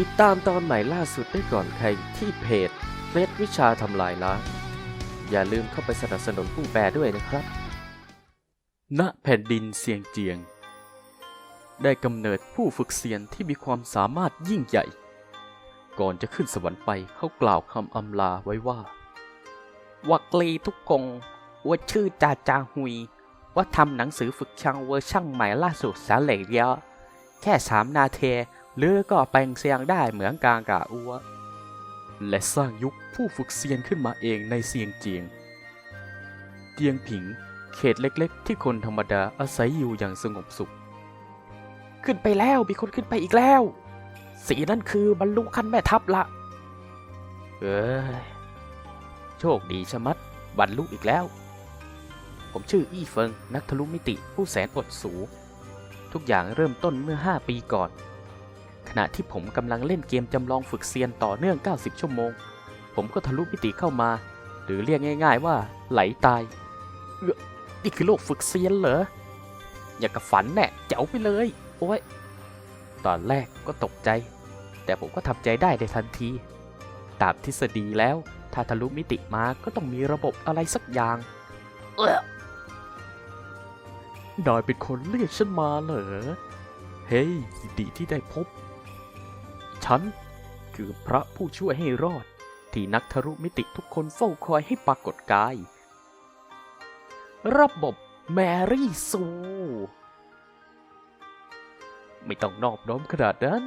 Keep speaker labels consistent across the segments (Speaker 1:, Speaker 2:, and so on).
Speaker 1: ติดตามตอนใหม่ล่าสุดได้ก่อนใครที่เพจเฟซวิชาทำลายล้างอย่าลืมเข้าไปสนับสนุนผู้แปลด้วยนะครับ ณ แผ่นดินเซียงเจียง ได้กำเนิดผู้ฝึกเซียนที่มีความสามารถยิ่งใหญ่ ก่อนจะขึ้นสวรรค์ไปเขากล่าวคำอำลาไว้ว่า
Speaker 2: วักลีทุกกงว่าชื่อจาจาหุย ว่าทำหนังสือฝึกช่างเวอร์ชั่นใหม่ล่าสุดสาเหลยเยอะแค่สามนาเท หรือก็แปลงเสียงได้เหมือนกางกะอัว
Speaker 1: และสร้างยุคผู้ฝึกเซียนขึ้นมาเองในเซียงเจียง เจียงผิงเขตเล็กๆ ที่คนธรรมดาอาศัยอยู่อย่างสงบสุข
Speaker 2: ขึ้นไปแล้วมีคนขึ้นไปอีกแล้ว สีนั่นคือบรรลุขั้นแม่ทัพละ
Speaker 1: เอ้ยโชคดีชะมัดบรรลุอีกแล้ว ผมชื่ออี้เฟิงนักทะลุมิติผู้แสนอดสู ทุกอย่างเริ่มต้นเมื่อ 5 ปีก่อน ขณะที่ผมกำลังเล่นเกมจำลองฝึกเซียนต่อเนื่อง 90 ชั่วโมง ผมก็ทะลุมิติเข้ามา หรือเรียกง่าย ๆ ว่าไหลตาย
Speaker 2: นี่คือโลกฝึกเซียนเหรอ อย่ากับฝันแน่เจ๋วไปเลย โอ้ย
Speaker 1: ตอนแรกก็ตกใจ แต่ผมก็ทำใจได้ในทันที ตามทฤษฎีแล้ว ถ้าทะลุมิติมาก็ต้องมีระบบอะไรสักอย่าง
Speaker 2: เออนา
Speaker 1: ยเป็นคนเรียกฉันมาเหรอ เฮ้ยยินดีที่ได้พบ ฉัน คือพระผู้ช่วยให้รอด ที่นักทะลุมิติทุกคนเฝ้าคอยให้ปรากฏกาย ระบบแมรี่ซู ไม่ต้องนอบน้อมขนาดนั้น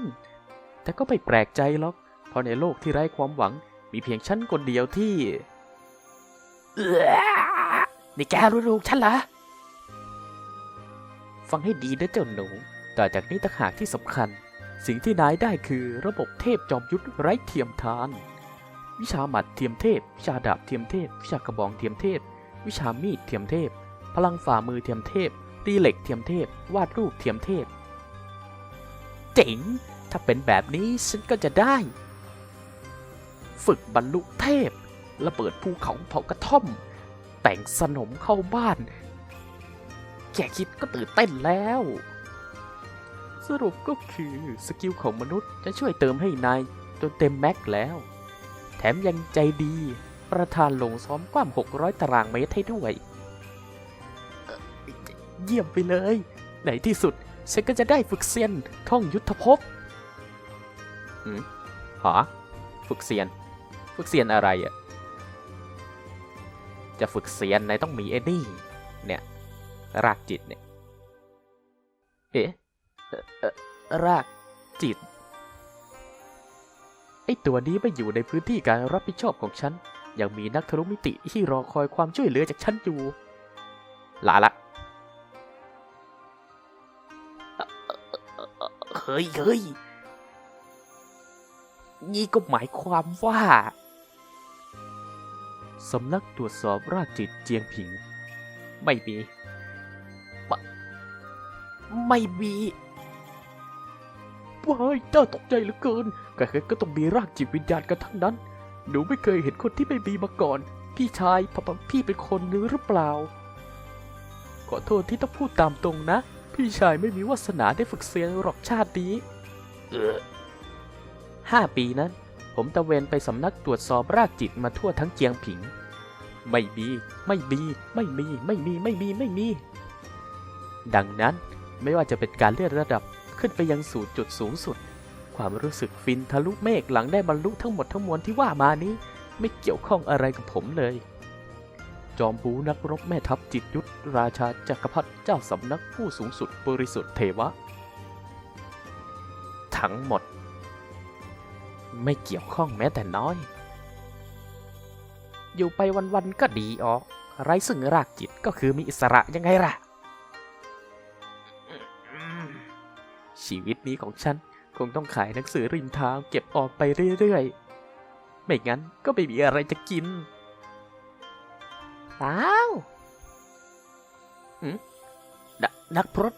Speaker 1: แต่ก็ไม่แปลกใจหรอก เพราะในโลกที่ไร้ความหวังมีเพียงฉันคนเดียวที่
Speaker 2: เออนี่แกรู้ลูกฉันเหรอ
Speaker 1: ฟังให้ดีนะเจ้าหนู ต่อจากนี้ต่างหากที่สำคัญ สิ่งที่นายได้คือระบบเทพจอมยุทธไร้เทียมทาน วิชาหมัดเทียมเทพ วิชาดาบเทียมเทพ วิชากระบองเทียมเทพ วิชามีดเทียมเทพ พลังฝ่ามือเทียมเทพตีเหล็กเทียมเทพ วาดรูปเทียมเทพ
Speaker 2: เจ๋ง ถ้าเป็นแบบนี้ฉันก็จะได้ ฝึกบรรลุเทพ ระเบิดภูเขาเผากระท่อม แต่งสนมเข้าบ้าน แค่คิดก็ตื่นเต้นแล้ว
Speaker 1: สรุปก็คือสกิลของมนุษย์จะช่วยเติมให้นายจนเต็มแม็กแล้ว แถมยังใจดี ประธานลงซ้อมกว้าง 600 ตารางเมตรให้ด้วย
Speaker 2: เยี่ยมไปเลย ในที่สุด ฉันก็จะได้ฝึกเซียนท่องยุทธภพ
Speaker 1: หาฝึกเซียน ฝึกเซียนอะไรอะ่ะจะฝึกเซียนนายต้องมีไอ้นี่ เนี่ย รากจิตเนี่ย เอ๊ะ รากจิต ไอ้ตัวนี้ไม่อยู่ในพื้นที่การรับผิดชอบของฉัน ยังมีนักทะลุมิติที่รอคอยความช่วยเหลือจากฉันอยู่ลาละ
Speaker 2: เฮ้ยเฮ้ยนี่ก็หมายความว่า
Speaker 1: สำนักตรวจสอบรากจิตเจียงผิง
Speaker 2: ไม่มี ไม่ไม่มี
Speaker 1: ว้ายน่าตกใจเหลือเกินใครๆก็ต้องมีรากจิตวิญญาณกันทั้งนั้น หนูไม่เคยเห็นคนที่ไม่มีมาก่อน พี่ชายพปพี่เป็นคนหรือหรือเปล่า ขอโทษที่ต้องพูดตามตรงนะ พี่ชายไม่มีวาสนาได้ฝึกเซียนหรอกชาตินี้ห้าปีนั้น ผมตะเวนไปสำนักตรวจสอบรากจิตมาทั่วทั้งเจียงผิง ไม่มี ไม่มี ไม่มี ไม่มี ไม่มี ไม่มี ดังนั้นไม่ว่าจะเป็นการเลื่อนระดับ ขึ้นไปยังสู่จุดสูงสุด ความรู้สึกฟินทะลุเมฆหลังได้บรรลุทั้งหมดทั้งมวลที่ว่ามานี้ ไม่เกี่ยวข้องอะไรกับผมเลย จอมบูนักรบแม่ทัพจิตยุทธราชาจักรพรรดิเจ้าสำนักผู้สูงสุดบริสุทธิ์เทวะ ทั้งหมด ไม่เกี่ยวข้องแม้แต่น้อย
Speaker 2: อยู่ไปวันๆก็ดีออก ไร้ซึ่งรากจิตก็คือมีอิสระยังไงล่ะ
Speaker 1: ชีวิตนี้ของฉันคงต้องขายหนังสือริมทางเก็บออกไปเรื่อยๆ ไม่งั้นก็ไม่มีอะไรจะกิน
Speaker 2: เปล่า
Speaker 1: หืม
Speaker 2: นนักพรต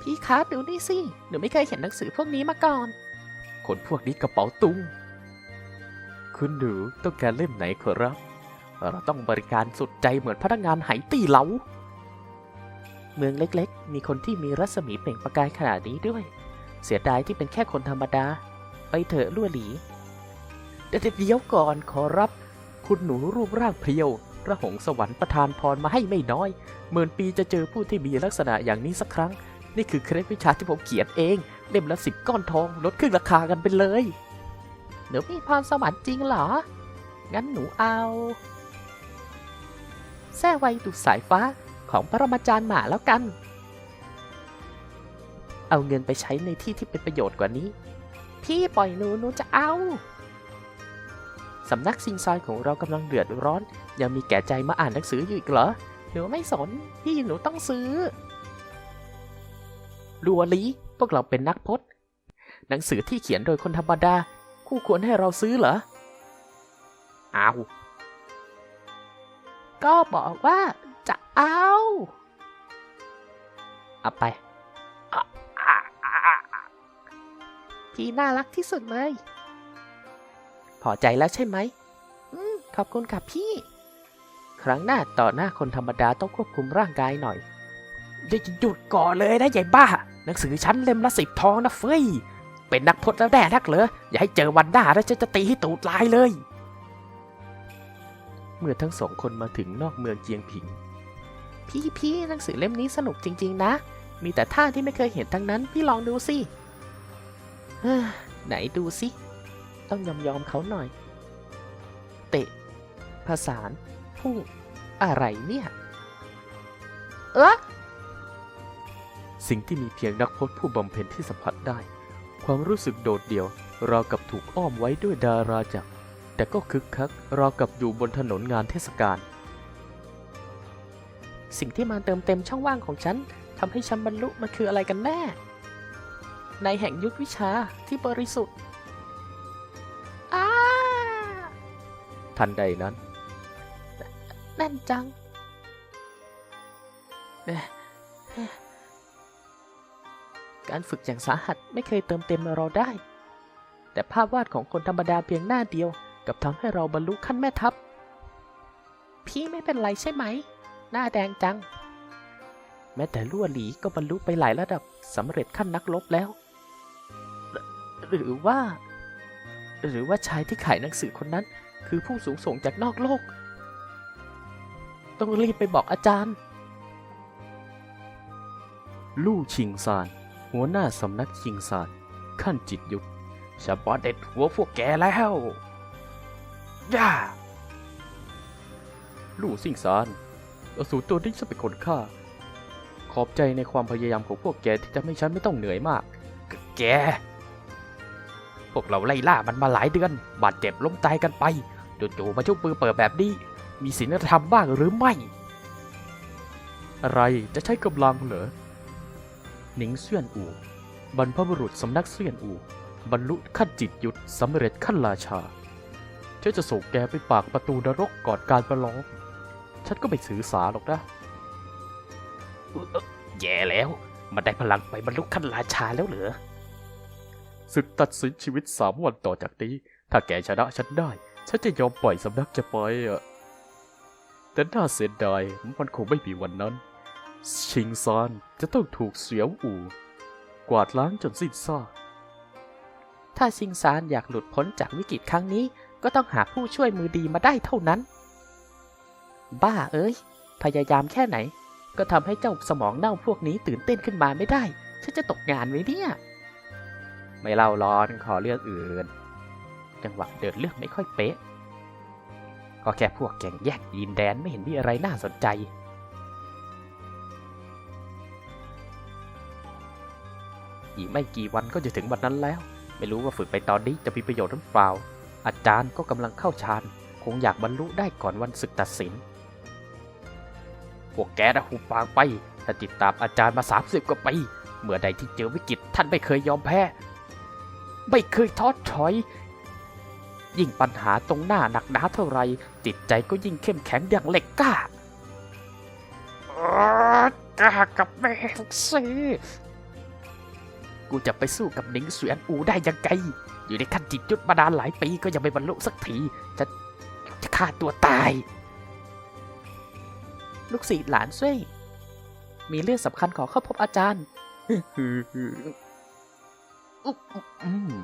Speaker 2: พี่คะดูนี่สิ หนูไม่เคยเห็นหนังสือพวกนี้มาก่อน
Speaker 1: คนพวกนี้กระเป๋าตุง คุณหนูต้องการเล่มไหนขอรับ เราต้องบริการสุดใจเหมือนพนักงานไหตี้เหลา เมืองเล็กๆ มีคนที่มีรัศมีเปล่งประกายขนาดนี้ด้วย เสียดายที่เป็นแค่คนธรรมดา
Speaker 2: ไปเถอะลั่วหลีเดี๋ยวเดี๋ยวก่อนขอรับ คุณหนูรูปร่างเพรียวพระหงสวรรค์ประทานพรมาให้ไม่น้อยหมื่นปีจะเจอผู้ที่มีลักษณะอย่างนี้สักครั้ง นี่คือเคล็ดวิชาที่ผมเขียนเองเล่มละสิบก้อนทองลดครึ่งราคากันไปเลยหนูมีพรสวรรค์จริงเหรอ งั้นหนูเอาแส้ไวดุสายฟ้า ของปรมาจารย์หมาแล้วกัน เอาเงินไปใช้ในที่ที่เป็นประโยชน์กว่านี้ พี่ปล่อยหนูหนูจะเอาสำนักซิงซอยของเรากำลังเดือดร้อน ยังมีแก่ใจมาอ่านหนังสืออยู่อีกเหรอ หนูไม่สน พี่หนูต้องซื้อลัวลีพวกเราเป็นนักพจน์ หนังสือที่เขียนโดยคนธรรมดา คู่ควรให้เราซื้อเหรอเอาก็บอกว่า อาเอาไป พี่น่ารักที่สุดเลย พอใจแล้วใช่ไหม อืม ขอบคุณค่ะพี่ ครั้งหน้าต่อหน้าคนธรรมดาต้องควบคุมร่างกายหน่อยอย่าหยุดก่อนเลยนะยายบ้า หนังสือชั้นเล่มละสิบทองนะเฟ้ย เป็นนักพจน์แล้วแน่นักเหรอ อย่าให้เจอวันหน้าแล้วฉันจะตีให้ตูดลายเลย เมื่อทั้งสองคนมาถึงนอกเมืองเจียงผิง พี่พี่หนังสือเล่มนี้สนุกจริง ๆ นะ มีแต่ท่าที่ไม่เคยเห็นทั้งนั้น พี่ลองดูสิไหนดูสิ ต้องยอมยอมเขาหน่อย เตะผสานพุ่งอะไรเนี่ย เออ
Speaker 1: สิ่งที่มีเพียงนักพจน์ผู้บำเพ็ญที่สัมผัสได้ ความรู้สึกโดดเดี่ยวราวกับถูกอ้อมไว้ด้วยดาราจักรแต่ก็คึกคักราวกับอยู่บนถนนงานเทศกาล
Speaker 2: สิ่งที่มาเติมเต็มช่องว่างของฉันทำให้ฉันบรรลุมันคืออะไรกันแน่ ในแห่งยุทธวิชาที่บริสุทธิ์อ้า
Speaker 1: ทันใดนั้น
Speaker 2: แน่นจังเอ๊ะเอ๊ะการฝึกอย่างสาหัสไม่เคยเติมเต็มเราได้ แต่ภาพวาดของคนธรรมดาเพียงหน้าเดียว กับทำให้เราบรรลุขั้นแม่ทัพ พี่ไม่เป็นไรใช่ไหม หน้าแดงจัง แม้แต่ลั่วหลีก็บรรลุไปหลายระดับสำเร็จขั้นนักรบแล้ว หรือว่า หรือว่าชายที่ขายหนังสือคนนั้น คือผู้สูงส่งจากนอกโลก ต้องรีบไปบอกอาจารย์
Speaker 1: ลู่ชิงซาน หัวหน้าสำนักชิงซาน ขั้นจิตยุทธ
Speaker 2: ฉบับเด็ดหัวพวกแกแล้วย่า
Speaker 1: ลู่ซิงซาน อสูรตัวนี้จะเป็นคนฆ่า ขอบใจในความพยายามของพวกแกที่จะไม่ฉันไม่ต้องเหนื่อยมาก
Speaker 2: แก พวกเราไล่ล่ามันมาหลายเดือน บาดเจ็บล้มตายกันไปจู่ๆมาชุบมือเปิดแบบนี้ มีศีลธรรมบ้างหรือไม่
Speaker 1: อะไรจะใช้กำลังเหรอหนิงเซียนอู บรรพบุรุษสำนักเซียนอู บรรลุขั้นจิตยุทธสำเร็จขั้นราชาฉันจะส่งแกไปปากประตูนรกก่อนการประลอง ฉันก็ไม่สื่อสารหรอกนะ
Speaker 2: แย่แล้ว มันได้พลังไปบรรลุขั้นราชาแล้วเหรอ
Speaker 1: ศึกตัดสินชีวิตสามวันต่อจากนี้ ถ้าแกชนะฉันได้ ฉันจะยอมปล่อยสำนักจะไปอะแต่น่าเสียดายมันคงไม่มีวันนั้น ชิงซานจะต้องถูกเสียวอู่ กวาดล้างจนสิ้นซาก
Speaker 2: ถ้าซิงซานอยากหลุดพ้นจากวิกฤตครั้งนี้ ก็ต้องหาผู้ช่วยมือดีมาได้เท่านั้น บ้าเอ้ย พยายามแค่ไหน ก็ทำให้เจ้าสมองเน่าพวกนี้ตื่นเต้นขึ้นมาไม่ได้ ฉันจะตกงานไหมเนี่ย ไม่เล่าร้อนขอเรื่องอื่น จังหวะเดินเรื่องไม่ค่อยเป๊ะ ก็แค่พวกแก่งแยกดินแดนไม่เห็นมีอะไรน่าสนใจอีกไม่กี่วันก็จะถึงวันนั้นแล้ว ไม่รู้ว่าฝึกไปตอนนี้จะมีประโยชน์หรือเปล่า อาจารย์ก็กำลังเข้าฌาน คงอยากบรรลุได้ก่อนวันศึกตัดสิน พวกแกนะหูปากไป ถ้าติดตามอาจารย์มาสามสิบกว่าปี เมื่อใดที่เจอวิกฤตท่านไม่เคยยอมแพ้ ไม่เคยท้อถอย ยิ่งปัญหาตรงหน้าหนักหนาเท่าไร จิตใจก็ยิ่งเข้มแข็งอย่างเหล็กกล้ากล้ากับแม่สิกูจะไปสู้กับหนิงเสวียนอูได้ยังไง อยู่ในขั้นจิตยุทธมานานหลายปีก็ยังไม่บรรลุสักที จะจะฆ่าตัวตาย ลูกศิษย์หลานซุยมีเรื่องสำคัญขอเข้าพบอาจารย์
Speaker 1: อืม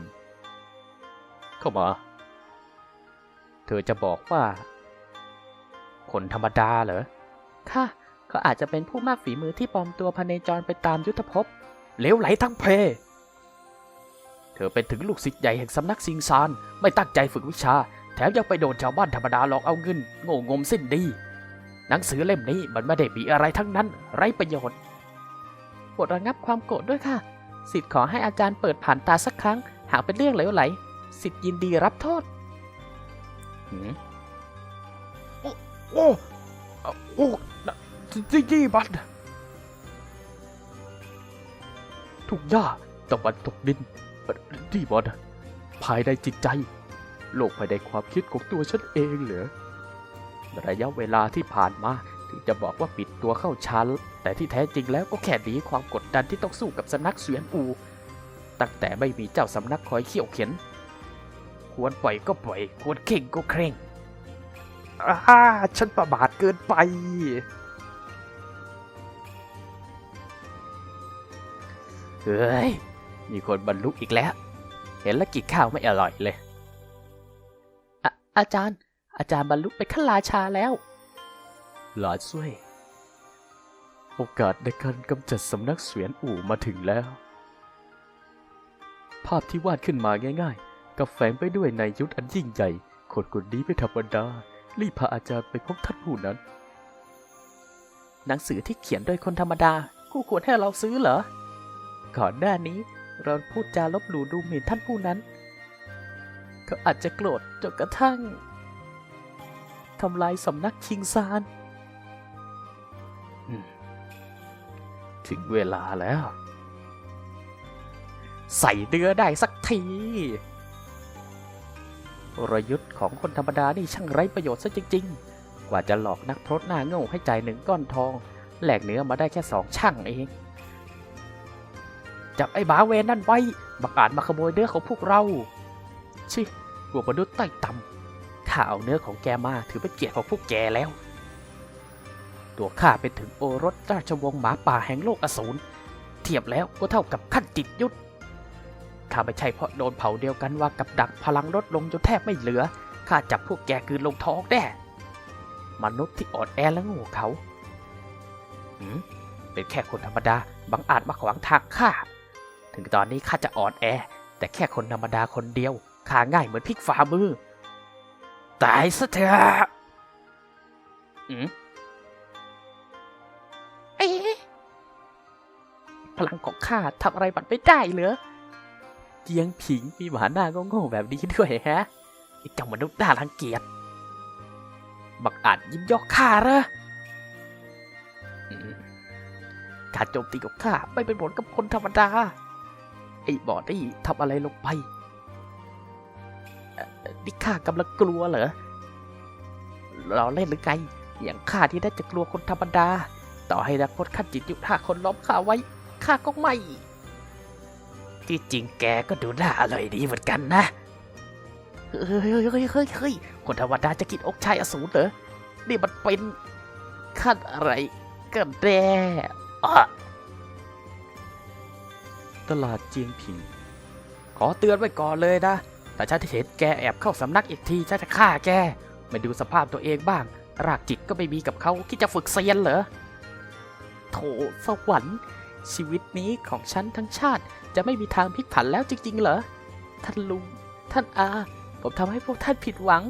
Speaker 1: เข้ามา เธอจะบอกว่า คนธรรมดาเหรอ
Speaker 2: ค่ะ เขาอาจจะเป็นผู้มากฝีมือที่ปลอมตัวพเนจรไปตามยุทธภพ
Speaker 1: เหลวไหลทั้งเพเธอเป็นถึงลูกศิษย์ใหญ่แห่งสำนักซิงซาน ไม่ตั้งใจฝึกวิชา แถมยังไปโดนชาวบ้านธรรมดาหลอกเอาเงิน โง่งมสิ้นดี หนังสือเล่มนี้มันไม่ได้มีอะไรทั้งนั้น ไร้ประโยชน์
Speaker 2: โปรดระงับความโกรธด้วยค่ะ สิทธิ์ขอให้อาจารย์เปิดผ่านตาสักครั้ง หากเป็นเรื่องเหลวไหล สิทธิ์ยินดีรับโทษ
Speaker 1: หืมโอ้โอ้โอ้ที่นี่มันทุกหญ้าตะวันตกดินนี่มันภายในจิตใจ โลกภายในความคิดของตัวฉันเองเหรอ ระยะเวลาที่ผ่านมาถึงจะบอกว่าปิดตัวเข้าชั้น แต่ที่แท้จริงแล้วก็แค่หนีความกดดันที่ต้องสู้กับสำนักเสวียนอู ตั้งแต่ไม่มีเจ้าสำนักคอยเขี่ยวเข็น ควรปล่อยก็ปล่อย ควรเข่งก็เคร่งอาฉันประมาทเกินไป เฮ้ย มีคนบรรลุอีกแล้ว เห็นแล้วกินข้าวไม่อร่อยเลย
Speaker 2: อะอาจารย์ อาจารย์บรรลุเป็นขั้นราชาแล้ว
Speaker 1: หลานซุยโอกาสในการกำจัดสำนักเสวียนอู่มาถึงแล้ว ภาพที่วาดขึ้นมาง่ายๆ กับแฝงไปด้วยในยยุทธอันยิ่งใหญ่ คนคนนี้ไม่ธรรมดา รีบพาอาจารย์ไปพบท่านผู้นั้น
Speaker 2: หนังสือที่เขียนโดยคนธรรมดาคู่ควรให้เราซื้อเหรอ ก่อนหน้านี้เราพูดจาลบหลู่ดูหมิ่นท่านผู้นั้น เขาอาจจะโกรธจนกระทั่ง ทำลายสำนักชิงซาน
Speaker 1: ถึงเวลาแล้ว
Speaker 2: ใส่เนื้อได้สักทีกลยุทธ์ของคนธรรมดานี่ช่างไร้ประโยชน์ซะจริง ๆ กว่าจะหลอกนักพรตหน้าโง่ให้จ่ายหนึ่งก้อนทอง แหลกเนื้อมาได้แค่สองช่างเอง จับไอ้บาเวนนั่นไว้ บังอาจมาขโมยเนื้อของพวกเรา ชิพวกมนุษย์ใต้ต่ำ ข้าเอาเนื้อของแกมาถือเป็นเกียรติของพวกแกแล้ว ตัวข้าเป็นถึงโอรสราชวงศ์หมาป่าแห่งโลกอสูร เทียบแล้วก็เท่ากับขั้นจิตยุทธข้าไม่ใช่เพราะโดนเผาเดียวกันว่ากับดักพลังลดลงจนแทบไม่เหลือ ข้าจับพวกแกคืนลงท้องแน่มนุษย์ที่อ่อนแอและโง่เขาหืมเป็นแค่คนธรรมดาบังอาจมาขวางทางข้า ถึงตอนนี้ข้าจะอ่อนแอ แต่แค่คนธรรมดาคนเดียวข้าง่ายเหมือนพลิกฝ่ามือ ตายซะเถอะอืมเอ๊ะพลังของข้าทำอะไรมันไม่ได้เหรอเจียงผิงมีหมาหน้าโง่ๆแบบนี้ด้วยฮะไอ้เจ้ามนุษย์น่ารังเกียจบักอาจยิ้มย่อข้าเหรออืมการโจมตีของข้าไม่เป็นผลกับคนธรรมดา ไอ้บอดี้ทำอะไรลงไปเอ่อ นี่ข้ากำลังกลัวเหรอ เราเล่นหรือไง อย่างข้าที่ได้จะกลัวคนธรรมดา ต่อให้นักพจน์ขั้นจิตยุทธาคนล้อมข้าไว้ ข้าก็ไม่ ที่จริงแกก็ดูน่าอร่อยดีเหมือนกันนะ เฮ้ยเฮ้ยเฮ้ยเฮ้ยคนธรรมดาจะกินอกชายอสูรเหรอ นี่มันเป็นขั้นอะไรกันแน่อะ
Speaker 1: ตลาดเจียงผิง ขอเตือนไว้ก่อนเลยนะ แต่ฉันเห็นแกแอบเข้าสำนักอีกทีฉันจะฆ่าแกม่ดูสภาพตัวเองบ้าง รากจิตก็ไม่มีกับเขาคิดจะฝึกเซียนเหรอ
Speaker 2: โถสวรรค์ชีวิตนี้ของฉันทั้งชาติจะไม่มีทางพลิกผันแล้วจริง ๆ เหรอ ท่านลุง ท่านอา ผมทำให้พวกท่านผิดหวัง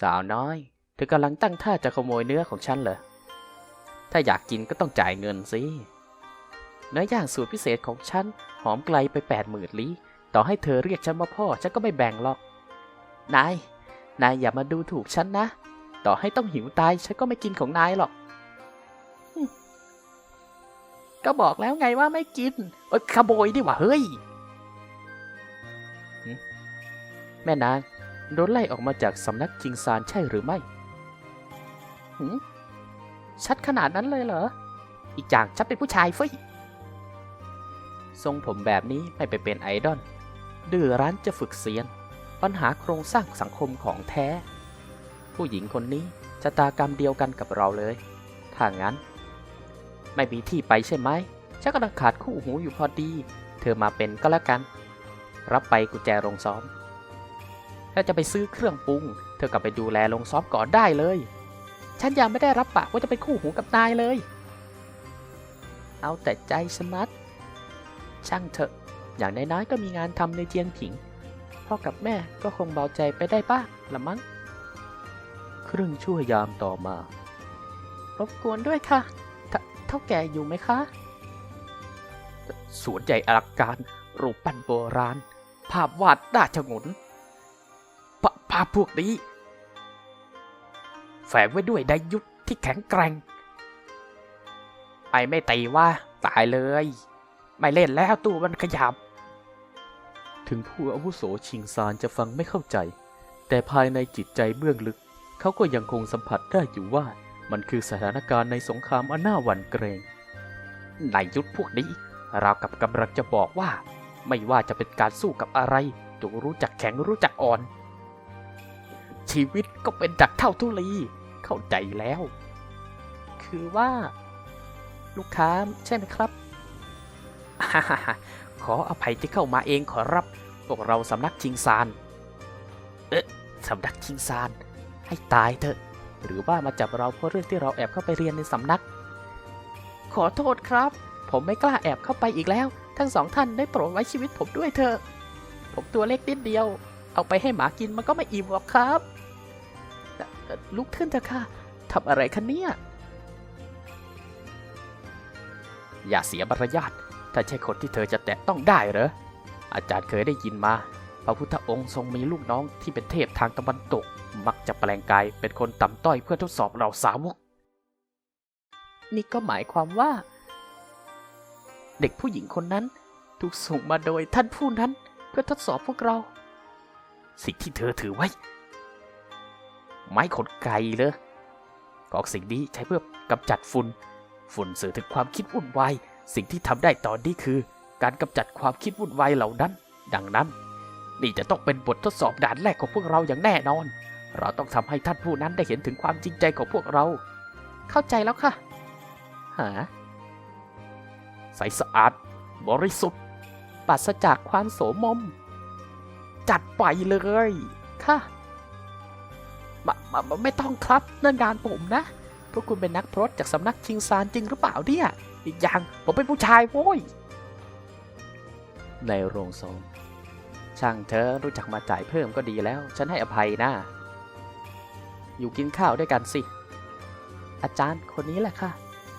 Speaker 1: สาวน้อย เธอกำลังตั้งท่าจะขโมยเนื้อของฉันเหรอ ถ้าอยากกินก็ต้องจ่ายเงินสิ
Speaker 2: เนื้อย่างสูตรพิเศษของฉันหอมไกลไปแปดหมื่นลี้ ต่อให้เธอเรียกฉันว่าพ่อฉันก็ไม่แบ่งหรอก นาย นายอย่ามาดูถูกฉันนะ ต่อให้ต้องหิวตายฉันก็ไม่กินของนายหรอก ก็บอกแล้วไงว่าไม่กินเอ้ยขโมยดิว่าเฮ้ย แม่นางโดนไล่ออกมาจากสำนักจิงซานใช่หรือไม่หึชัดขนาดนั้นเลยเหรอ อีกอย่างฉันเป็นผู้ชายเฟ้ย ทรงผมแบบนี้ไม่ไปเป็นไอดอล ดื้อรั้นจะฝึกเสียน ปัญหาโครงสร้างสังคมของแท้ ผู้หญิงคนนี้ชะตากรรมเดียวกันกับเราเลย ถ้างั้น ไม่มีที่ไปใช่ไหมฉันกำลังขาดคู่หูอยู่พอดี เธอมาเป็นก็แล้วกัน
Speaker 1: รับไปกุญแจโรงซ้อม ถ้าจะไปซื้อเครื่องปรุง เธอกลับไปดูแลโรงซ้อมก่อนได้เลย ฉันยังไม่ได้รับปากว่าจะเป็นคู่หูกับนายเลย เอาแต่ใจสมัดช่างเถอะ อย่างน้อยๆก็มีงานทำในเจียงผิง พ่อกับแม่ก็คงเบาใจไปได้บ้างละมั้ง ครึ่งชั่วยามต่อมา รบกวนด้วยค่ะเท่าเท่าแก่อยู่ไหมคะ สวนใหญ่อลังการ รูปปั้นโบราณ ภาพวาดน่าชงนภาภาพพวกนี้ แฝงไว้ด้วยไดยุทธที่แข็งแกร่ง ไอไม่ตีว่า ตายเลย ไม่เล่นแล้วตู้มันขยับ ถึงผู้อาวุโสชิงซานจะฟังไม่เข้าใจ แต่ภายในจิตใจเบื้องลึก เขาก็ยังคงสัมผัสได้อยู่ว่ามันคือสถานการณ์ในสงครามอันน่าหวั่นเกรงในยุทธพวกนี้ราวกับกำลังจะบอกว่า ไม่ว่าจะเป็นการสู้กับอะไรจงรู้จักแข็งรู้จักอ่อน ชีวิตก็เป็นดักเท่าทุลี เข้าใจแล้ว คือว่า ลูกค้าใช่ไหมครับ ออภัยที่เข้ามาเองขอรับ พวกเราสำนักชิงซาน เอ๊ะสำนักชิงซาน ให้ตายเถอะ หรือว่ามาจับเราเพราะเรื่องที่เราแอบเข้าไปเรียนในสำนัก ขอโทษครับ ผมไม่กล้าแอบเข้าไปอีกแล้ว ทั้งสองท่านได้โปรดไว้ชีวิตผมด้วยเถอะ ผมตัวเล็กนิดเดียว เอาไปให้หมากินมันก็ไม่อิ่มหรอกครับ ลุกขึ้นเถอะค่ะทำอะไรคะเนี่ยอย่าเสียมารยาท ถ้าใช่คนที่เธอจะแตะต้องได้เหรอ อาจารย์เคยได้ยินมา พระพุทธองค์ทรงมีลูกน้องที่เป็นเทพทางตะวันตก มักจะแปลงกายเป็นคนต่ำต้อยเพื่อทดสอบเราสาวก นี่ก็หมายความว่า เด็กผู้หญิงคนนั้น ถูกส่งมาโดยท่านผู้นั้นเพื่อทดสอบพวกเรา สิ่งที่เธอถือไว้ ไม้ขนไก่เลยกองสิ่งนี้ใช้เพื่อกำจัดฝุ่น ฝุ่นสื่อถึงความคิดวุ่นวาย สิ่งที่ทำได้ตอนนี้คือ การกำจัดความคิดวุ่นวายเหล่านั้น ดังนั้น นี่จะต้องเป็นบททดสอบด่านแรกของพวกเราอย่างแน่นอน เราต้องทำให้ท่านผู้นั้นได้เห็นถึงความจริงใจของพวกเรา เข้าใจแล้วค่ะ หา ใสสะอาด บริสุทธิ์ปราศจากความโสมม จัดไปเลยค่ะมามาไม่ต้องครับนั่นงานผมนะ พวกคุณเป็นนักพรตจากสำนักชิงซานจริงหรือเปล่าเนี่ย อีกอย่างผมเป็นผู้ชายโว้ย ในโรงซ้อมช่างเธอรู้จักมาจ่ายเพิ่มก็ดีแล้ว ฉันให้อภัยนะ อยู่กินข้าวด้วยกันสิ อาจารย์คนนี้แหละค่ะ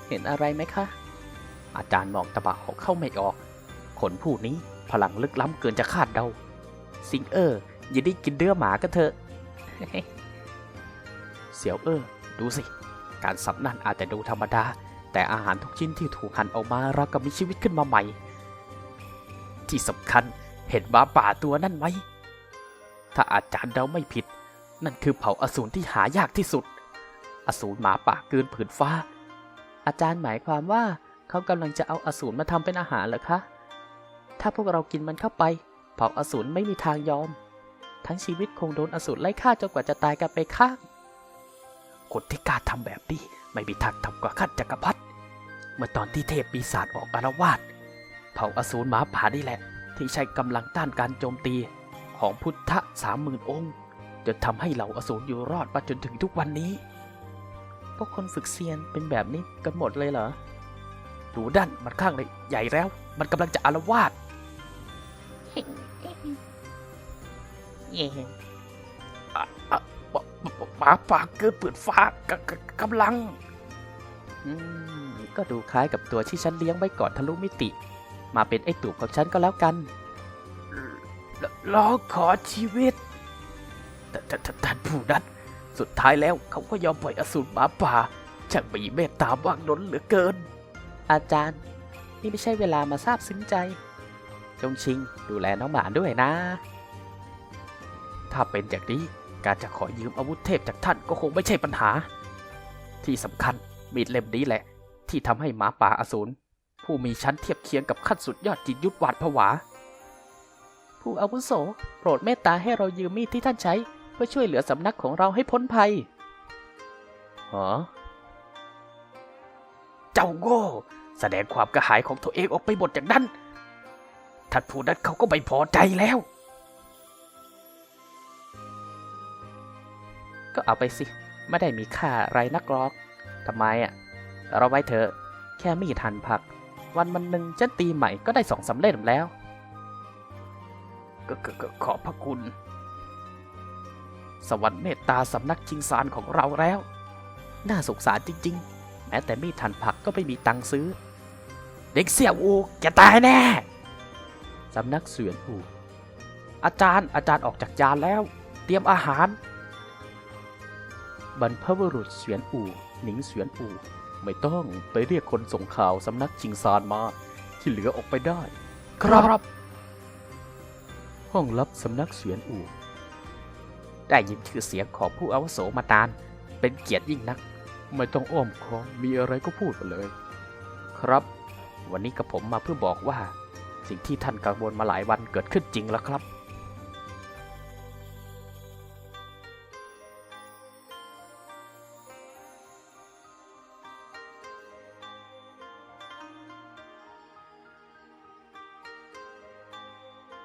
Speaker 1: เห็นอะไรไหมคะ อาจารย์มองตะบะของเข้าไม่ออก คนผู้นี้พลังลึกล้ำเกินจะคาดเดา สิงเอออย่าได้กินเนื้อหมากันเถอะเสียวเออ ดูสิ การสับนั่นอาจจะดูธรรมดา แต่อาหารทุกชิ้นที่ถูกหั่นออกมาเรากับมีชีวิตขึ้นมาใหม่ ที่สำคัญเห็นหมาป่าตัวนั่นไหม ถ้าอาจารย์เดาไม่ผิด นั่นคือเผ่าอสูรที่หายากที่สุด อสูรหมาป่าเกินผืนฟ้า อาจารย์หมายความว่าเขากำลังจะเอาอสูรมาทำเป็นอาหารเหรอคะ ถ้าพวกเรากินมันเข้าไป เผ่าอสูรไม่มีทางยอม ทั้งชีวิตคงโดนอสูรไล่ฆ่าจนกว่าจะตายกันไปข้างคนที่กล้าทำแบบนี้ ไม่มีทางทำกว่าข้าจักรพรรดิเมื่อตอนที่เทพปีศาจออกอารวาสเผ่าอสูรหมาป่านี่แหละ ที่ใช้กำลังต้านการโจมตีของพุทธสามหมื่นองค์จนทำให้เหล่าอสูรอยู่รอดมาจนถึงทุกวันนี้ พวกคนฝึกเซียนเป็นแบบนี้กันหมดเลยเหรอดูด้านมันข้างเลยใหญ่แล้ว มันกำลังจะอารวาสอะอะปะปะปะ หมาป่าเกิดเปิดฟ้ากกกำลัง อืม ก็ดูคล้ายกับตัวที่ฉันเลี้ยงไว้ก่อนทะลุมิติ มาเป็นไอ้ตูบของฉันก็แล้วกันร้องขอชีวิตแต่แต่แต่ท่านผู้นั้นสุดท้ายแล้วเขาก็ยอมปล่อยอสูรหมาป่าช่างมีเมตตาว่างล้นเหลือเกิน อาจารย์ นี่ไม่ใช่เวลามาทราบซึ้งใจ จงชิงดูแลน้องหมาด้วยนะ ถ้าเป็นอย่างนี้ การจะขอยืมอาวุธเทพจากท่านก็คงไม่ใช่ปัญหา ที่สำคัญมีดเล่มนี้แหละ ที่ทำให้หมาป่าอสูรผู้มีชั้นเทียบเคียงกับขั้นสุดยอดจิตยุทธหวาดผวา ผู้อาวุโสโปรดเมตตาให้เรายืมมีดที่ท่านใช้ เพื่อช่วยเหลือสำนักของเราให้พ้นภัยหรอเจ้าโง่ แสดงความกระหายของตัวเองออกไปหมดอย่างนั้น
Speaker 2: ท่านผู้นั้นเขาก็ไม่พอใจแล้ว
Speaker 1: ก็เอาไปสิ ไม่ได้มีค่าไรนักหรอกทำไมอะ เราไว้เถอะ แค่มีดหั่นผัก วันวันหนึ่งฉันตีใหม่ก็ได้สองสำเร็จแล้ว
Speaker 2: ก็ขอบพระคุณ สวรรค์เมตตาสำนักชิงซานของเราแล้ว
Speaker 1: น่าสงสารจริง ๆ แม้แต่มีดหั่นผักก็ไม่มีตังค์ซื้อ
Speaker 2: เด็กเสี่ยวอูแกตายแน่
Speaker 1: สำนักเสวียนอูอาจารย์อาจารย์ออกจากยานแล้ว เตรียมอาหาร บรรพบุรุษเสวียนอูหนิงเสวียนอูไม่ต้องไปเรียกคนส่งข่าวสำนักชิงซานมา ที่เหลือออกไปได้
Speaker 2: ครับ
Speaker 1: ห้องลับสำนักเสวียนอูได้ยินชื่อเสียงของผู้อาวุโสมานานเป็นเกียรติยิ่งนัก ไม่ต้องอ้อมค้อมมีอะไรก็พูดมาเลย ครับ วันนี้กับผมมาเพื่อบอกว่า สิ่งที่ท่านกังวลมาหลายวันเกิดขึ้นจริงแล้วครับ